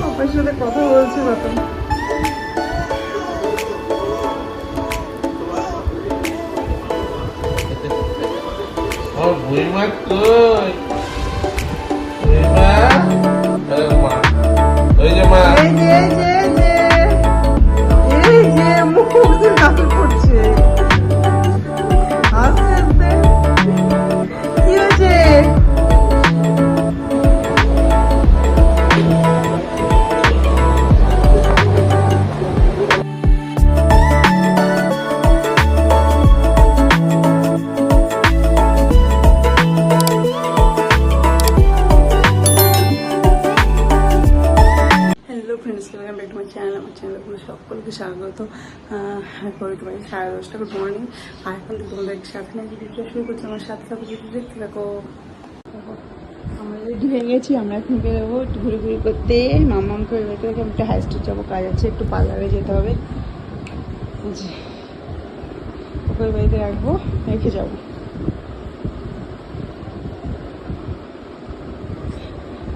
পাপার সাথে কথা বলছে রতন আমার কই? মা। ওই যে মা। সকলকে স্বাগত। বাড়ি সাড়ে দশটা গুড মর্নিং আর এখন তোমাদের সাথে না ভিডিওটা শুরু করছি, আমার সাথে সাথে দেখতে থাকো। আমরা রেডি হয়ে গেছি, আমরা এখন বেরোবো একটু ঘুরে ঘুরে করতে। মামাম করে বেরোতে থেকে, আমি একটা হাই স্ট্রিট যাব, কাজ আছে, একটু পার্লারে যেতে হবে। জি। ওকে বাড়িতে রাখব, রেখে যাব।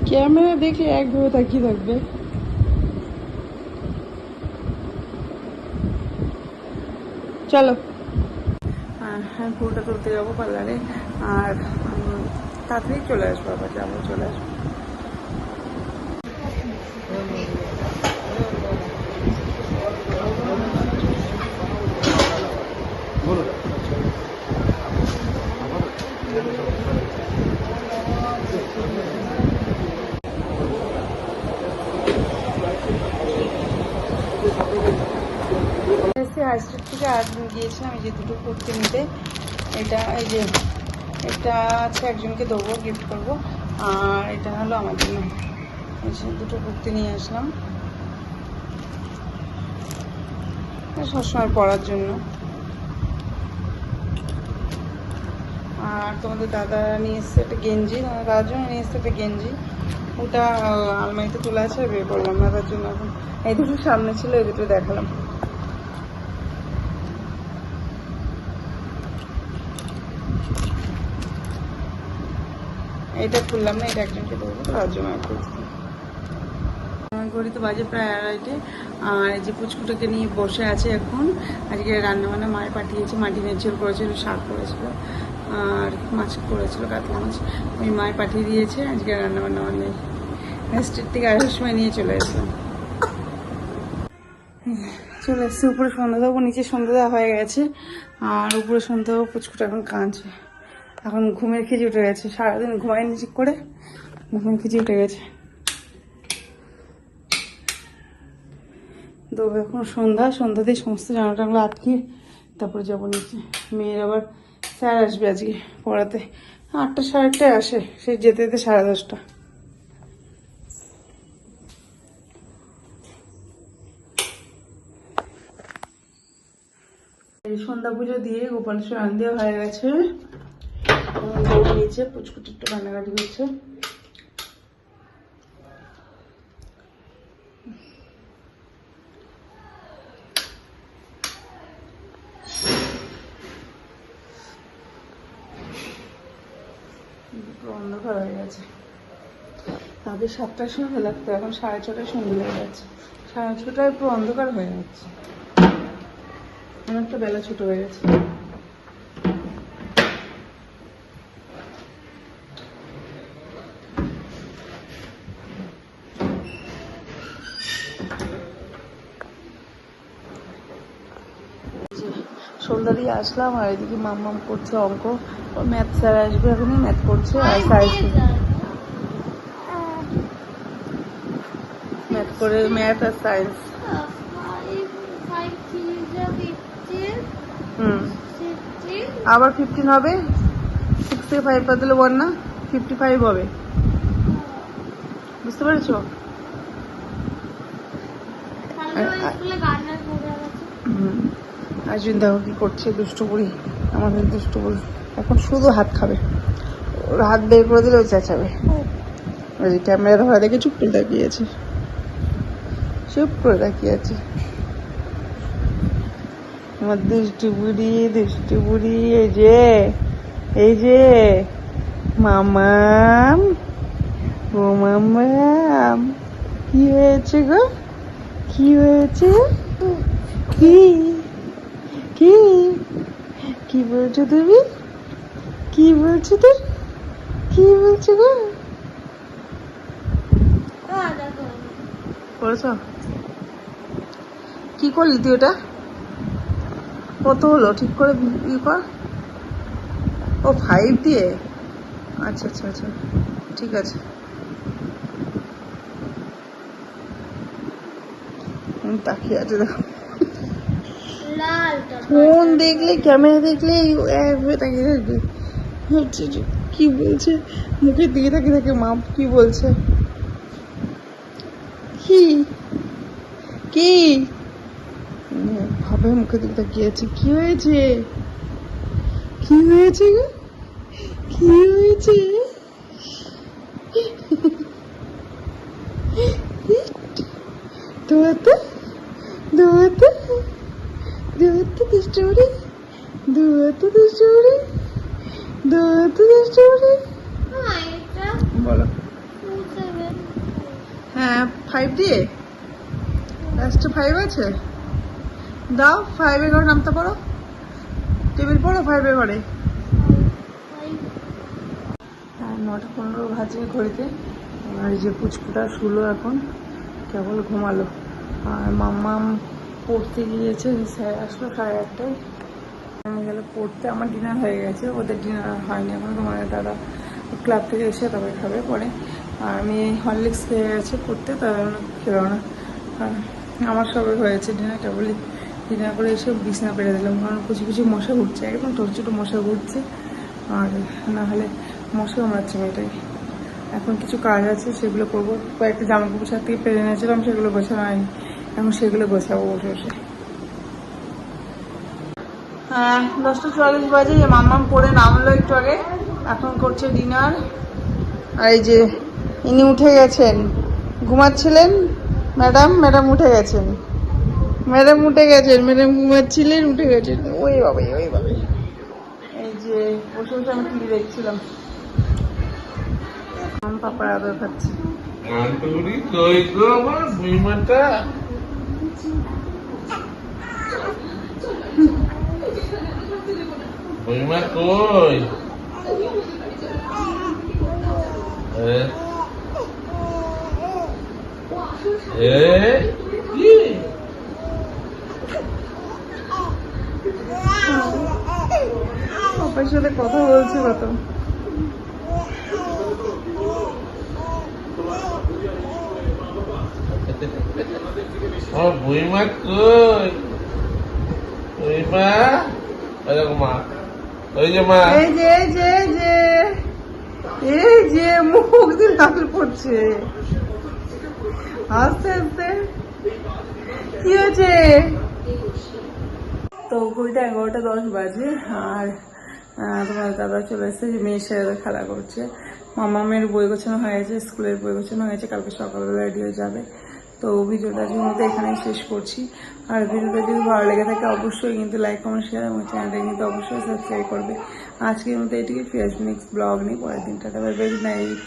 ক্যামেরা দেখে একভাবে তাকিয়ে থাকবে। চলো। আর হ্যাঁ পুরোটা তুলতে যাব পার্লারে। আর তাড়াতাড়ি চলে আসব আবার যাব চলে আসব। এসে হাই স্ট্রিট থেকে আজ গিয়েছিলাম, এই যে দুটো কুর্তি নিতে। এটা, এই যে, এটা আছে একজনকে দেবো গিফট করব। আর এটা হলো আমার জন্য। দুটো কুর্তি নিয়ে আসলাম। সবসময় পরার জন্য। আর তোমাদের দাদা নিয়ে এসছে একটা গেঞ্জি, তোমাদের দাদার জন্য নিয়ে এসছে একটা গেঞ্জি। ওটা আলমারিতে তোলা আছে আর বের করলাম তার জন্য। এখন এই দুটো সামনে ছিল, এই দুটো দেখালাম। এটা খুললাম না, এটা একজনকে দেবো আর খুলছি ঘড়ি তো বাজে প্রায় আড়াইটে, আর যে পুচকুটাকে নিয়ে বসে আছে এখন, আজকে রান্নাবান্না মায়ে পাঠিয়েছে, মাটি মেঝের করেছিল, শাক করেছিল, আর মাছ করেছিল, কাতলা মাছ, ওই মায়ে পাঠিয়ে দিয়েছে, আজকে রান্নাবান্না আমার নেই। স্ট্রিট থেকে আসার সময় নিয়ে চলে আসলাম। চলে এসছে, উপরে সন্ধ্যা দেবো নিচে সন্ধ্যা হয়ে গেছে, আর উপরে সন্ধ্যা পুচকুটা এখন কাঁদছে। এখন ঘুমের খিজি উঠে গেছে। সারাদিন ঘুমায়নি ঠিক করে, ঘুমের খিজি উঠে গেছে। তো এখন সন্ধ্যা সন্ধ্যা দিয়ে সমস্ত জামা টামলা আটকে তারপরে যাব নিচে। মেয়ের আবার স্যার আসবে আজকে পড়াতে। আটটা সাড়ে আটটায় আসে, সে যেতে যেতে সাড়ে দশটা। সন্ধ্যা পুজো দিয়ে আন দেওয়া হয়ে গেছে। এখন বউ পুচকুটি কান্নাকাটি করছে অন্ধকার হয়ে গেছে। তাদের সাতটার সময় লাগতো, এখন সাড়ে ছটায় সন্ধ্যে হয়ে যাচ্ছে। সাড়ে ছটায় পুরো অন্ধকার হয়ে যাচ্ছে। অনেকটা বেলা ছোট হয়ে গেছে। সন্ধ্যা দিয়ে আসলাম আর এদিকে মাম করছে অঙ্ক। ম্যাথ স্যার আসবে এখনই ম্যাথ করছে আর সায়েন্স ম্যাথ করে ম্যাথ আর সায়েন্স হুম। আবার ফিফটিন হবে? সিক্সটি ফাইভ দিলে ওয়ান না? ফিফটি ফাইভ হবে। বুঝতে পেরেছ? আজুন দেখো কি করছে? দুষ্টুপুড়ি আমাদের দুষ্টুপুড়ি এখন শুধু হাত খাবে। ওর হাত বের করে দিলে ও চেঁচাবে। ওই ক্যামেরা ধরা দেখে চুপ করে তাকিয়েছে চুপ করে তাকিয়ে আছে। আমার দুষ্টু বুড়ি, দুষ্টু এই যে এই যে, মামাম, ও মামাম, কি হয়েছে গো? কি হয়েছে? কি? কি? কি বলছো তুমি? কি বলছো তুই কি বলছো গো? করেছ কি করলি তুই ওটা? কত হলো? ঠিক করে ই কর। ও ফাইভ দিয়ে? আচ্ছা আচ্ছা আচ্ছা। ঠিক আছে। হুম, তাকিয়ে আছে দেখো। ফোন দেখলে ক্যামেরা দেখলে একভাবে তাকিয়ে থাকবে। হচ্ছে যে কি বলছে? মুখের দিকে তাকিয়ে থাকে মা কি বলছে? কি? কি? ভাবে মুখের দিকে তাকিয়ে আছে কি হয়েছে? কি হয়েছে কি হয়েছে? হ্যাঁ ফাইভ দিয়ে? লাস্টে ফাইভ আছে? দাও ফাইভে ঘরে নামতে পারো। টেবিল পড়ো ফাইভে ঘরে। নটা পনেরো বাজে ঘড়িতে। আর যে পুচকুটা শুলো এখন। কেবল ঘুমালো। আর মাম্মাম পড়তে গিয়েছে, স্যার আসলো সাড়ে আটটায়। গেলে পড়তে, আমার ডিনার হয়ে গেছে। ওদের ডিনার হয়নি এখন তোমার দাদা ক্লাব থেকে এসে তবে খাবে পরে। আর আমি হরলিক্স খেয়ে গেছি পড়তে তার খেলো না। আর আমার সবে হয়েছে ডিনারটা বলি ডিনার করে এসে বিছনা পেরে দিলাম, কারণ কিছু কিছু মশা ঘুরছে, একদম ছোটো ছোটো মশা ঘুরছে। আর না হলে মশা কামড়াচ্ছে মেয়েটাই। এখন কিছু কাজ আছে, সেগুলো করব। কয়েকটা জামা কাপড় সাথে থেকে পেরে নিয়েছিলাম সেগুলো গোছানো হয়নি। এখন সেগুলো গোছাবো বসে বসে। দশটা চুয়াল্লিশ বাজে, মাম্মাম পড়ে নামলো একটু আগে। এখন করছে ডিনার আর এই যে ইনি উঠে গেছেন। ঘুমাচ্ছিলেন? ম্যাডাম ম্যাডাম উঠে গেছেন। ম্যাডাম উঠে গেছেন, ম্যাডাম ঘুমাচ্ছিলেন, উঠে গেছেন। ওই বাবাই ওই বাবাই। এই যে বসে বসে আমি টিভি দেখছিলাম। আদর খাচ্ছি গো আমার ভুইমাটা ভুইমা কই এ? এ কি পাপার সাথে কথা বলছি কত আমার কই? ভুইমা ওই মা। ওই যে মা। এই যে এই যে এই যে মুখ দিয়ে লাল পড়ছে। আস্তে আস্তে। কি হয়েছে? তো ঘড়িটা এগারোটা দশ বাজে, আর তোমার দাদা চলে এসেছে যে মেয়ের সাথে খেলা করছে। মামা মেয়ের বই গোছানো হয়ে গেছে, স্কুলের বই গোছানো হয়েছে কালকে সকালবেলা রেডি হয়ে যাবে। তো ভিডিওটা আজকের মধ্যে এখানেই শেষ করছি। আর ভিডিওটা যদি ভালো লেগে থাকে, অবশ্যই কিন্তু লাইক কমেন্ট শেয়ার এবং চ্যানেলটা কিন্তু অবশ্যই সাবস্ক্রাইব করবে। আজকের মতো এটুকুই ফেস নেক্সট ব্লগ নিয়ে পরের দিনটা বাই বাই নাইট